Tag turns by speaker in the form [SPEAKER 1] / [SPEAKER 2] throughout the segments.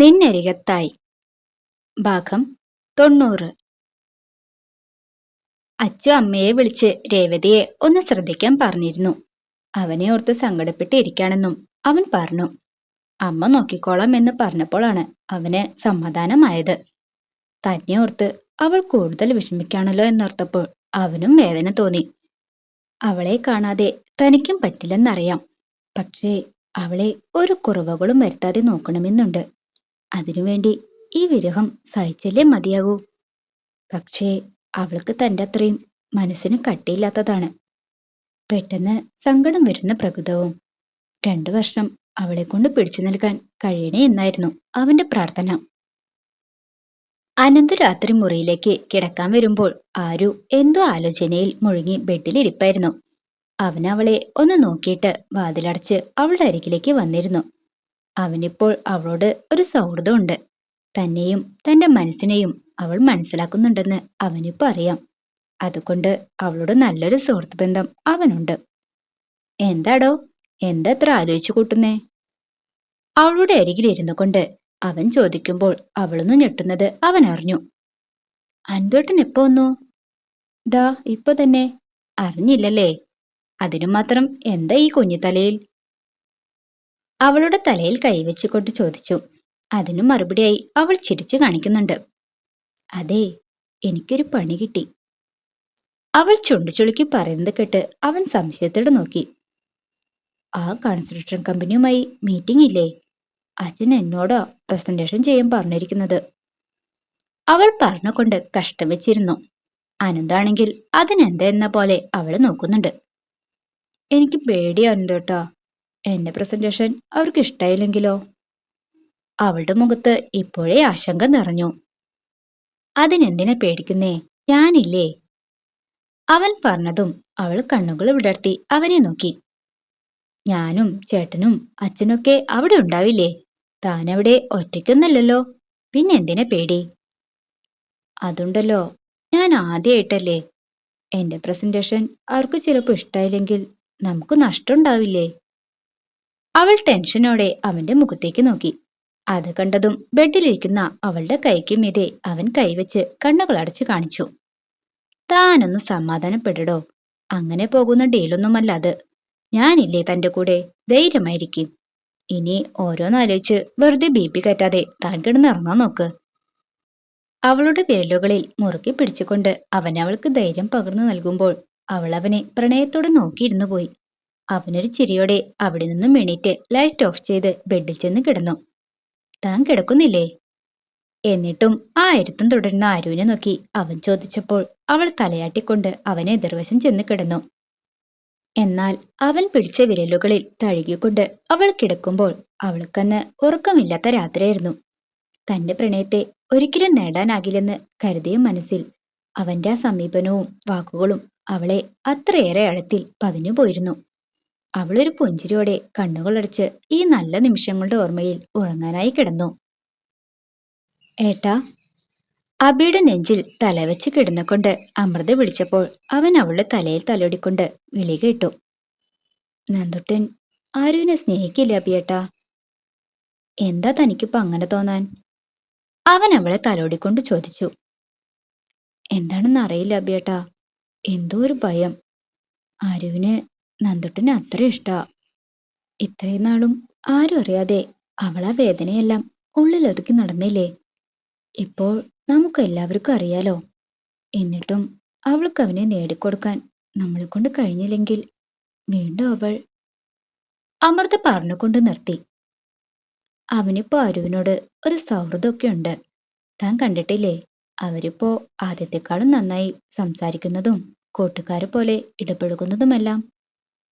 [SPEAKER 1] നിന്നരികത്തായി. ഭാഗം തൊണ്ണൂറ്. അച്ചു അമ്മയെ വിളിച്ച് രേവതിയെ ഒന്ന് ശ്രദ്ധിക്കാൻ പറഞ്ഞിരുന്നു. അവനെ ഓർത്ത് സങ്കടപ്പെട്ടിരിക്കാണെന്നും അവൻ പറഞ്ഞു. അമ്മ നോക്കിക്കോളാം എന്ന് പറഞ്ഞപ്പോഴാണ് അവന് സമാധാനമായത്. തന്നെ ഓർത്ത് അവൾ കൂടുതൽ വിഷമിക്കാണല്ലോ എന്നോർത്തപ്പോൾ അവനും വേദന തോന്നി. അവളെ കാണാതെ തനിക്കും പറ്റില്ലെന്നറിയാം. പക്ഷേ അവളെ ഒരു കുറവുകളും വരുത്താതെ നോക്കണമെന്നുണ്ട്. അതിനുവേണ്ടി ഈ വിരഹം സഹിച്ചല്ലേ മതിയാകൂ? പക്ഷേ അവൾക്ക് തന്റെ അത്രയും മനസ്സിന് കട്ടിയില്ലാത്തതാണ്. പെട്ടെന്ന് സങ്കടം വരുന്ന പ്രകൃതവും. രണ്ടു വർഷം അവളെ കൊണ്ട് പിടിച്ചു നിൽക്കാൻ കഴിയണേ എന്നായിരുന്നു അവന്റെ പ്രാർത്ഥന. അനന്തു രാത്രി മുറിയിലേക്ക് കിടക്കാൻ വരുമ്പോൾ ആരു എന്തോ ആലോചനയിൽ മുഴുകി ബെഡിലിരിപ്പായിരുന്നു അവൻ അവളെ ഒന്ന് നോക്കിയിട്ട് വാതിലടച്ച് അവളുടെ അരികിലേക്ക് വന്നിരുന്നു. അവനിപ്പോൾ അവളോട് ഒരു സൗഹൃദമുണ്ട്. തന്നെയും തന്റെ മനസ്സിനെയും അവൾ മനസ്സിലാക്കുന്നുണ്ടെന്ന് അവനിപ്പോ അറിയാം. അതുകൊണ്ട് അവളോട് നല്ലൊരു സുഹൃത്ത് ബന്ധം അവനുണ്ട്. എന്താടോ? എന്തത്ര ആലോചിച്ചു കൂട്ടുന്നേ? അവളുടെ അരികിലിരുന്നു കൊണ്ട് അവൻ ചോദിക്കുമ്പോൾ അവളൊന്ന് ഞെട്ടുന്നത് അവൻ അറിഞ്ഞു. അൻപേട്ടൻ എപ്പോ വന്നു? ദാ ഇപ്പൊ തന്നെ. അറിഞ്ഞില്ലല്ലേ? അതിനു മാത്രം എന്താ ഈ കുഞ്ഞിത്തലയിൽ? അവളുടെ തലയിൽ കൈവച്ചുകൊണ്ട് ചോദിച്ചു. അതിനു മറുപടിയായി അവൾ ചിരിച്ചു കാണിക്കുന്നുണ്ട്. അതെ എനിക്കൊരു പണി കിട്ടി. അവൾ ചുണ്ടുചുളുക്കി പറയുന്നത് കേട്ട് അവൻ സംശയത്തോടെ നോക്കി. ആ കൺസ്ട്രക്ഷൻ കമ്പനിയുമായി മീറ്റിംഗ് ഇല്ലേ? അച്ഛൻ എന്നോടോ പ്രസന്റേഷൻ ചെയ്യാൻ പറഞ്ഞിരിക്കുന്നത്. അവൾ പറഞ്ഞുകൊണ്ട് കഷ്ടം വെച്ചിരുന്നു. അനന്താണെങ്കിൽ അതിനെന്താ എന്ന പോലെ അവൾ നോക്കുന്നുണ്ട്. എനിക്ക് പേടിയാണ് കേട്ടോ എന്റെ പ്രസന്റേഷൻ അവർക്ക് ഇഷ്ടായില്ലെങ്കിലോ? അവളുടെ മുഖത്ത് ഇപ്പോഴേ ആശങ്ക നിറഞ്ഞു. അതിനെന്തിനെ പേടിക്കുന്നേ? ഞാനില്ലേ? അവൻ പറഞ്ഞതും അവൾ കണ്ണുകൾ വിടർത്തി അവനെ നോക്കി. ഞാനും ചേട്ടനും അച്ഛനൊക്കെ അവിടെ ഉണ്ടാവില്ലേ? താനവിടെ ഒറ്റയ്ക്കൊന്നല്ലല്ലോ? പിന്നെ എന്തിനെ പേടി? അതുണ്ടല്ലോ ഞാൻ ആദ്യമായിട്ടല്ലേ എന്റെ പ്രസന്റേഷൻ അവർക്ക് ചിലപ്പോൾ ഇഷ്ടമായില്ലെങ്കിൽ നമുക്ക് നഷ്ടമുണ്ടാവില്ലേ അവൾ ടെൻഷനോടെ അവന്റെ മുഖത്തേക്ക് നോക്കി. അത് കണ്ടതും ബെഡിലിരിക്കുന്ന അവളുടെ കൈക്ക് മീതെ അവൻ കൈവച്ച് കണ്ണുകൾ അടച്ചു കാണിച്ചു. താനൊന്ന് സമാധാനപ്പെടടോ? അങ്ങനെ പോകുന്ന ഡീലൊന്നുമല്ല അത്. ഞാനില്ലേ തന്റെ കൂടെ? ധൈര്യമായിരിക്കും. ഇനി ഓരോന്നാലോചിച്ച് വെറുതെ ബി പി കയറ്റാതെ താൻ കിടന്നിറങ്ങാൻ നോക്ക്. അവളുടെ വിരലുകളിൽ മുറുക്കി പിടിച്ചുകൊണ്ട് അവൻ അവൾക്ക് ധൈര്യം പകർന്നു നൽകുമ്പോൾ അവൾ അവനെ പ്രണയത്തോടെ നോക്കിയിരുന്നു പോയി അവനൊരു ചിരിയോടെ അവിടെ നിന്നും എണീറ്റ് ലൈറ്റ് ഓഫ് ചെയ്ത് ബെഡിൽ ചെന്ന് കിടന്നു. താൻ കിടക്കുന്നില്ലേ? എന്നിട്ടും ആ ഇരുത്തം തുടരുന്ന ആരുവിനെ നോക്കി അവൻ ചോദിച്ചപ്പോൾ അവൾ തലയാട്ടിക്കൊണ്ട് അവനെ എതിർവശം ചെന്ന് കിടന്നു. എന്നാൽ അവൻ പിടിച്ച വിരലുകളിൽ തഴുകിക്കൊണ്ട് അവൾ കിടക്കുമ്പോൾ അവൾക്കന്ന് ഉറക്കമില്ലാത്ത രാത്രിയായിരുന്നു. തന്റെ പ്രണയത്തെ ഒരിക്കലും നേടാനാകില്ലെന്ന് കരുതിയ മനസ്സിൽ അവന്റെ ആ സമീപനവും വാക്കുകളും അവളെ അത്രയേറെ ആഴത്തിൽ പതിഞ്ഞു പോയിരുന്നു അവളൊരു പുഞ്ചിരിയോടെ കണ്ണുകളടച്ച് ഈ നല്ല നിമിഷങ്ങളുടെ ഓർമ്മയിൽ ഉറങ്ങാനായി കിടന്നു. ഏട്ടാ അബിയുടെ നെഞ്ചിൽ തലവെച്ച് കിടന്നുകൊണ്ട് അമൃത വിളിച്ചപ്പോൾ അവൻ അവളുടെ തലയിൽ തലോടിക്കൊണ്ട് വിളി കേട്ടു. നന്ദുട്ടൻ ആരുവിനെ സ്നേഹിക്കില്ല അബിയേട്ടാ എന്താ തനിക്കിപ്പോ അങ്ങനെ തോന്നാൻ? അവൻ അവളെ തലോടിക്കൊണ്ട് ചോദിച്ചു. എന്താണെന്ന് അറിയില്ല അബിയേട്ടാ എന്തോ ഒരു ഭയം. ആരുവിന് നന്ദുട്ടന് അത്ര ഇഷ്ടാ. ഇത്രയും നാളും ആരും അറിയാതെ അവളാ വേദനയെല്ലാം ഉള്ളിൽ ഒതുക്കി നടന്നില്ലേ? ഇപ്പോൾ നമുക്ക് എല്ലാവർക്കും അറിയാലോ. എന്നിട്ടും അവൾക്ക് അവനെ നേടിക്കൊടുക്കാൻ നമ്മളെ കൊണ്ട് കഴിഞ്ഞില്ലെങ്കിൽ വീണ്ടും അവൾ അമൃത പറഞ്ഞുകൊണ്ട് നിർത്തി. അവനിപ്പോ അരുവിനോട് ഒരു സൗഹൃദമൊക്കെ ഉണ്ട്. താൻ കണ്ടിട്ടില്ലേ? അവരിപ്പോ ആദ്യത്തെക്കാളും നന്നായി സംസാരിക്കുന്നതും കൂട്ടുകാരെ പോലെ ഇടപഴകുന്നതുമെല്ലാം.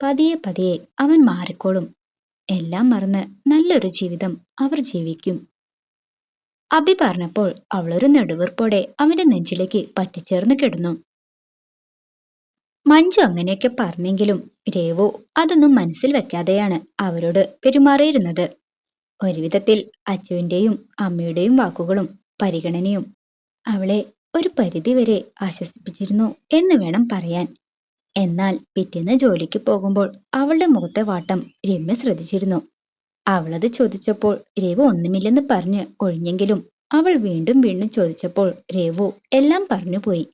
[SPEAKER 1] പതിയെ പതിയെ അവൻ മാറിക്കോളും. എല്ലാം മറന്ന് നല്ലൊരു ജീവിതം അവർ ജീവിക്കും. അബി പറഞ്ഞപ്പോൾ അവളൊരു നെടുവീർപ്പോടെ അവന്റെ നെഞ്ചിലേക്ക് പറ്റിച്ചേർന്ന് കിടന്നു. മഞ്ജു അങ്ങനെയൊക്കെ പറഞ്ഞെങ്കിലും രേവു അതൊന്നും മനസ്സിൽ വെക്കാതെയാണ് അവരോട് പെരുമാറിയിരുന്നത്. ഒരുവിധത്തിൽ അച്ചുവിന്റെയും അമ്മയുടെയും വാക്കുകളും പരിഗണനയും അവളെ ഒരു പരിധിവരെ ആശ്വസിപ്പിച്ചിരുന്നു എന്ന് വേണം പറയാൻ. എന്നാൽ പിറ്റേന്ന് ജോലിക്ക് പോകുമ്പോൾ അവളുടെ മുഖത്തെ വാട്ടം രമ്യ ശ്രദ്ധിച്ചിരുന്നു. അവളത് ചോദിച്ചപ്പോൾ രേവു ഒന്നുമില്ലെന്ന് പറഞ്ഞ് ഒഴിഞ്ഞെങ്കിലും അവൾ വീണ്ടും വീണ്ടും ചോദിച്ചപ്പോൾ രേവു എല്ലാം പറഞ്ഞു പോയി.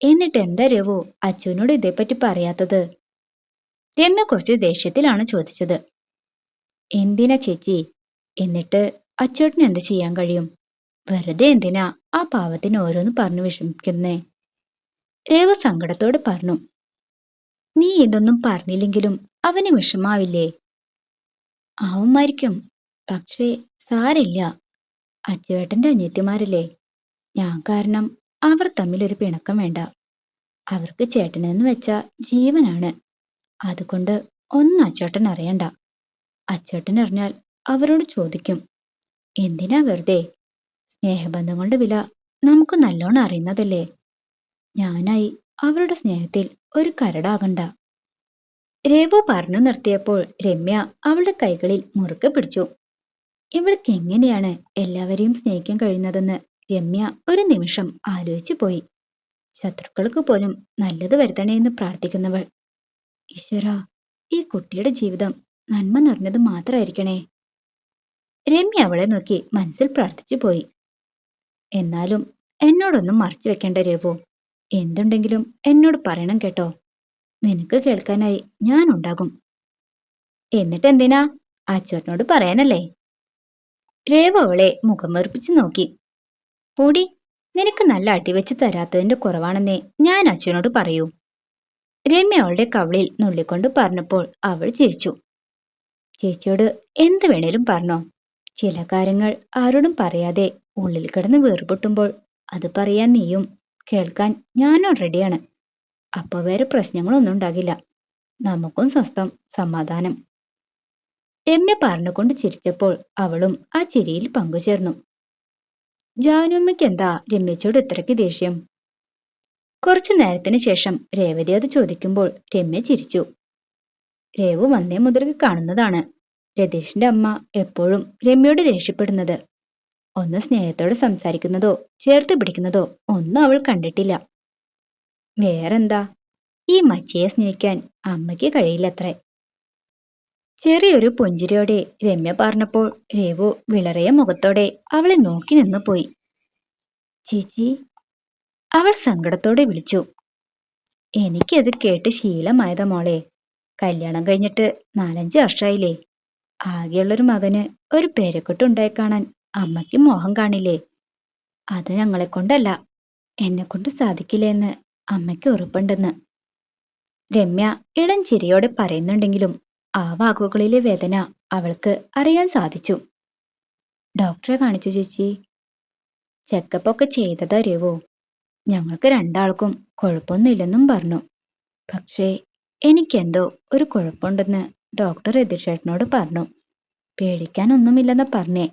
[SPEAKER 1] എന്നിട്ട് എന്താ രേവു അച്ചുവിനോട് ഇതേപ്പറ്റി പറയാത്തത്? രമ്യ കുറച്ച് ദേഷ്യത്തിലാണ് ചോദിച്ചത്. എന്തിനാ ചേച്ചി? എന്നിട്ട് അച്ചേട്ടന് എന്ത് ചെയ്യാൻ കഴിയും? വെറുതെ എന്തിനാ ആ പാവത്തിന് ഓരോന്ന് പറഞ്ഞു വിഷമിക്കുന്നേ? രേവു സങ്കടത്തോട് പറഞ്ഞു നീ ഇതൊന്നും പറഞ്ഞില്ലെങ്കിലും അവന് വിഷമാവില്ലേ? ആവുമായിരിക്കും പക്ഷേ സാരില്ല അച്ചുവേട്ടന്റെ അനിയത്തിമാരില്ലേ? ഞാൻ കാരണം അവർ തമ്മിൽ ഒരു പിണക്കം വേണ്ട. അവർക്ക് ചേട്ടനെന്ന് വെച്ച ജീവനാണ്. അതുകൊണ്ട് ഒന്നും അച്ചേട്ടൻ അറിയണ്ട. അച്ചേട്ടൻ അറിഞ്ഞാൽ അവരോട് ചോദിക്കും എന്തിനാ വെറുതെ? സ്നേഹബന്ധങ്ങളുടെ വില നമുക്ക് നല്ലോണം അറിയുന്നതല്ലേ? ഞാനായി അവരുടെ സ്നേഹത്തിൽ ഒരു കരടാകണ്ട. രേവു പറഞ്ഞു നിർത്തിയപ്പോൾ രമ്യ അവളുടെ കൈകളിൽ മുറുക്കെ പിടിച്ചു. ഇവൾക്ക് എങ്ങനെയാണ് എല്ലാവരെയും സ്നേഹിക്കാൻ കഴിയുന്നതെന്ന് രമ്യ ഒരു നിമിഷം ആലോചിച്ചു പോയി. ശത്രുക്കൾക്ക് പോലും നല്ലത് വരുത്തണേ എന്ന് പ്രാർത്ഥിക്കുന്നവൾ. ഈശ്വര ഈ കുട്ടിയുടെ ജീവിതം നന്മ നിറഞ്ഞത് മാത്രമായിരിക്കണേ രമ്യ അവളെ നോക്കി മനസ്സിൽ പ്രാർത്ഥിച്ചു പോയി. എന്നാലും എന്നോടൊന്നും മറച്ചു വെക്കേണ്ട രഘു എന്തുണ്ടെങ്കിലും എന്നോട് പറയണം കേട്ടോ. നിനക്ക് കേൾക്കാനായി ഞാൻ ഉണ്ടാകും. എന്നിട്ട് എന്തിനാ അച്ചോറിനോട് പറയാനല്ലേ? രേവ അവളെ മുഖം വെറുപ്പിച്ച് നോക്കി. ഓടി നിനക്ക് നല്ല അടിവെച്ച് തരാത്തതിന്റെ കുറവാണെന്നേ ഞാൻ അച്ഛനോട് പറയൂ. രമ്യ അവളുടെ കവളിൽ നുള്ളിക്കൊണ്ട് പറഞ്ഞപ്പോൾ അവൾ ചിരിച്ചു. ചേച്ചിയോട് എന്ത് വേണേലും പറഞ്ഞോ. ചില കാര്യങ്ങൾ ആരോടും പറയാതെ ഉള്ളിൽ കിടന്ന് വേർപൊട്ടുമ്പോൾ അത് പറയാൻ നീയും കേൾക്കാൻ ഞാനും റെഡിയാണ് അപ്പൊ വേറെ പ്രശ്നങ്ങളൊന്നും ഉണ്ടാകില്ല. നമുക്കും സ്വസ്ഥം സമാധാനം. രമ്യ പറഞ്ഞുകൊണ്ട് ചിരിച്ചപ്പോൾ അവളും ആ ചിരിയിൽ പങ്കുചേർന്നു. ജാനുമ്മയ്ക്ക് എന്താ രമ്യച്ചോട് ഇത്രയ്ക്ക് ദേഷ്യം? കുറച്ചു നേരത്തിന് ശേഷം രേവതി അത് ചോദിക്കുമ്പോൾ രമ്യ ചിരിച്ചു. രേവു വന്നേ മുതൽക്ക് കാണുന്നതാണ്. രതീഷിന്റെ അമ്മ എപ്പോഴും രമ്യയോട് ദേഷ്യപ്പെടുന്നത്. ഒന്ന് സ്നേഹത്തോടെ സംസാരിക്കുന്നതോ ചേർത്ത് പിടിക്കുന്നതോ ഒന്നും അവൾ കണ്ടിട്ടില്ല. വേറെന്താ? ഈ മച്ചിയെ സ്നേഹിക്കാൻ അമ്മയ്ക്ക് കഴിയില്ലത്രേ. ചെറിയൊരു പുഞ്ചിരിയോടെ രമ്യ പറഞ്ഞപ്പോൾ രേവു വിളറിയ മുഖത്തോടെ അവളെ നോക്കി നിന്ന് പോയി. ചേച്ചി അവൾ സങ്കടത്തോടെ വിളിച്ചു. എനിക്കത് കേട്ട് ശീലമായതാ മോളെ. കല്യാണം കഴിഞ്ഞിട്ട് നാലഞ്ച് വർഷമായില്ലേ ആകെയുള്ളൊരു മകന് ഒരു പേരക്കുട്ടുണ്ടായി കാണാൻ അമ്മയ്ക്ക് മോഹം കാണില്ലേ? അത് ഞങ്ങളെ കൊണ്ടല്ല. എന്നെ കൊണ്ട് സാധിക്കില്ലെന്ന് അമ്മയ്ക്ക് ഉറപ്പുണ്ടെന്ന്. രമ്യ ഇളം ചിരിയോടെ പറയുന്നുണ്ടെങ്കിലും ആ വാക്കുകളിലെ വേദന അവൾക്ക് അറിയാൻ സാധിച്ചു. ഡോക്ടറെ കാണിച്ചു ചേച്ചി. ചെക്കപ്പൊക്കെ ചെയ്തതറിയുവോ ഞങ്ങൾക്ക് രണ്ടാൾക്കും കുഴപ്പമൊന്നുമില്ലെന്നും പറഞ്ഞു. പക്ഷേ എനിക്കെന്തോ ഒരു കുഴപ്പമുണ്ടെന്ന് ഡോക്ടർ എതിർഷേട്ടനോട് പറഞ്ഞു. പേടിക്കാനൊന്നുമില്ലെന്ന് പറഞ്ഞേ.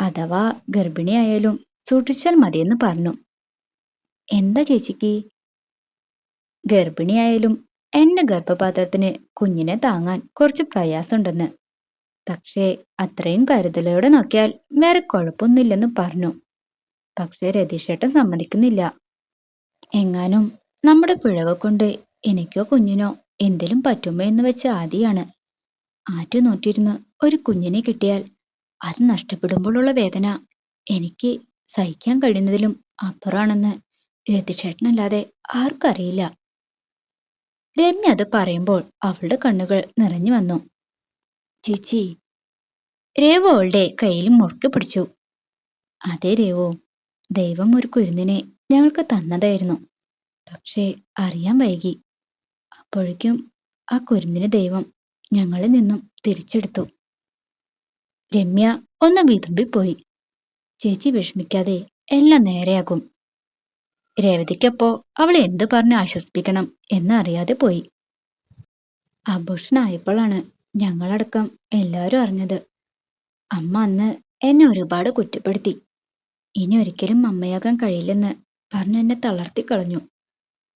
[SPEAKER 1] അഥവാ ഗർഭിണിയായാലും സൂക്ഷിച്ചാൽ മതിയെന്ന് പറഞ്ഞു. എന്താ ചേച്ചിക്ക്? ഗർഭിണിയായാലും എന്റെ ഗർഭപാത്രത്തിന് കുഞ്ഞിനെ താങ്ങാൻ കുറച്ച് പ്രയാസമുണ്ടെന്ന്. പക്ഷേ അത്രയും കരുതലോടെ നോക്കിയാൽ വേറെ കുഴപ്പമൊന്നുമില്ലെന്ന് പറഞ്ഞു. പക്ഷേ രതീഷേട്ടൻ സമ്മതിക്കുന്നില്ല. എങ്ങാനും നമ്മുടെ പിഴവ് കൊണ്ട് എനിക്കോ കുഞ്ഞിനോ എന്തേലും പറ്റുമോ എന്ന് വെച്ച ആദിയാണ്. ആറ്റു നോറ്റിരുന്ന് ഒരു കുഞ്ഞിനെ കിട്ടിയാൽ അത് നഷ്ടപ്പെടുമ്പോഴുള്ള വേദന എനിക്ക് സഹിക്കാൻ കഴിയുന്നതിലും അപ്പുറമാണെന്ന് രതിഷേട്ടനല്ലാതെ ആർക്കറിയില്ല. രമ്യ അത് പറയുമ്പോൾ അവളുടെ കണ്ണുകൾ നിറഞ്ഞു വന്നു. ചേച്ചി രേവു അവളുടെ കയ്യിൽ മുറുക്കി പിടിച്ചു. അതെ രേവു ദൈവം ഒരു കുരുന്നിനെ ഞങ്ങൾക്ക് തന്നതായിരുന്നു. പക്ഷേ അറിയാൻ വൈകി. അപ്പോഴേക്കും ആ കുരുന്നിന് ദൈവം ഞങ്ങളിൽ നിന്നും തിരിച്ചെടുത്തു. രമ്യ ഒന്ന് വിതുമ്പിപ്പോയി ചേച്ചി വിഷമിക്കാതെ എല്ലാം നേരെയാകും. രേവതിക്കപ്പോ അവൾ എന്ത് പറഞ്ഞ് ആശ്വസിപ്പിക്കണം എന്നറിയാതെ പോയി. ആഘോഷനായപ്പോഴാണ് ഞങ്ങളടക്കം എല്ലാവരും അറിഞ്ഞത്. അമ്മ അന്ന് എന്നെ ഒരുപാട് കുറ്റപ്പെടുത്തി. ഇനി ഒരിക്കലും അമ്മയാകാൻ കഴിയില്ലെന്ന് പറഞ്ഞ് എന്നെ തളർത്തി കളഞ്ഞു.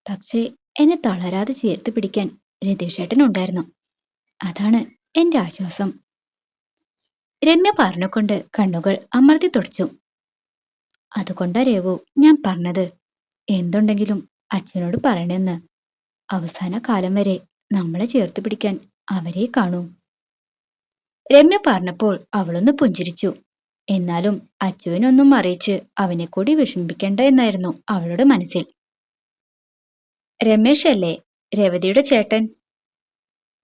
[SPEAKER 1] പക്ഷേ എന്നെ തളരാതെ ചേർത്ത് പിടിക്കാൻ രതീഷേട്ടനുണ്ടായിരുന്നു അതാണ് എന്റെ ആശ്വാസം. രമ്യ പറഞ്ഞുകൊണ്ട് കണ്ണുകൾ അമർത്തി തുടച്ചു. അതുകൊണ്ടാ രേവു ഞാൻ പറഞ്ഞത്. എന്തുണ്ടെങ്കിലും അച്ഛനോട് പറയണമെന്ന് അവസാന കാലം വരെ നമ്മളെ ചേർത്ത് പിടിക്കാൻ അവരെ കാണൂ. രമ്യ പറഞ്ഞപ്പോൾ അവളൊന്ന് പുഞ്ചിരിച്ചു. എന്നാലും അച്ചുവിനൊന്നും അറിയിച്ച് അവനെ കൂടി വിഷമിപ്പിക്കേണ്ട എന്നായിരുന്നു അവളുടെ മനസ്സിൽ. രമേശ് അല്ലേ രവതിയുടെ ചേട്ടൻ?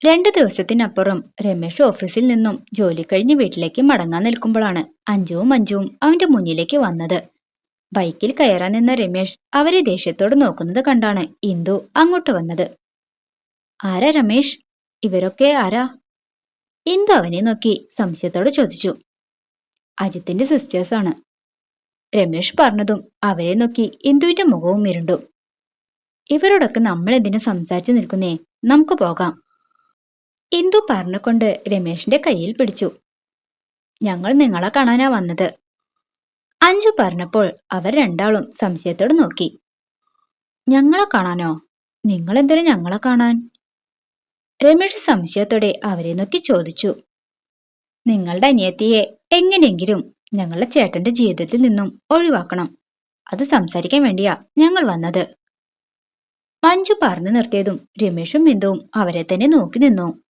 [SPEAKER 1] രണ്ടു ദിവസത്തിനപ്പുറം രമേഷ് ഓഫീസിൽ നിന്നും ജോലി കഴിഞ്ഞ് വീട്ടിലേക്ക് മടങ്ങാൻ നിൽക്കുമ്പോഴാണ് അഞ്ജുവും അഞ്ജുവും അവന്റെ മുന്നിലേക്ക് വന്നത്. ബൈക്കിൽ കയറാൻ നിന്ന രമേഷ് അവരെ ദേഷ്യത്തോട് നോക്കുന്നത് കണ്ടാണ് ഇന്ദു അങ്ങോട്ട് വന്നത്. ആരാ രമേഷ്? ഇവരൊക്കെ ആരാ? ഇന്ദു അവനെ നോക്കി സംശയത്തോട് ചോദിച്ചു. അജിത്തിന്റെ സിസ്റ്റേഴ്സാണ് രമേഷ് പറഞ്ഞതും അവരെ നോക്കി ഇന്ദുവിന്റെ മുഖവും ഇരുണ്ടു. ഇവരോടൊക്കെ നമ്മൾ എന്തിനു സംസാരിച്ചു നിൽക്കുന്നേ? നമുക്ക് പോകാം. ഇന്ദു പറഞ്ഞുകൊണ്ട് രമേശിന്റെ കയ്യിൽ പിടിച്ചു. ഞങ്ങൾ നിങ്ങളെ കാണാനാ വന്നത്. അഞ്ചു പറഞ്ഞപ്പോൾ അവർ രണ്ടാളും സംശയത്തോട് നോക്കി. ഞങ്ങളെ കാണാനോ? നിങ്ങൾ എന്തിനു ഞങ്ങളെ കാണാൻ? രമേഷ് സംശയത്തോടെ അവരെ നോക്കി ചോദിച്ചു. നിങ്ങളുടെ അനിയത്തിയെ എങ്ങനെയെങ്കിലും ഞങ്ങളുടെ ചേട്ടന്റെ ജീവിതത്തിൽ നിന്നും ഒഴിവാക്കണം. അത് സംസാരിക്കാൻ വേണ്ടിയാ ഞങ്ങൾ വന്നത്. മഞ്ജു പറഞ്ഞു നിർത്തിയതും രമേഷും ബിന്ദുവും അവരെ തന്നെ നോക്കി നിന്നു.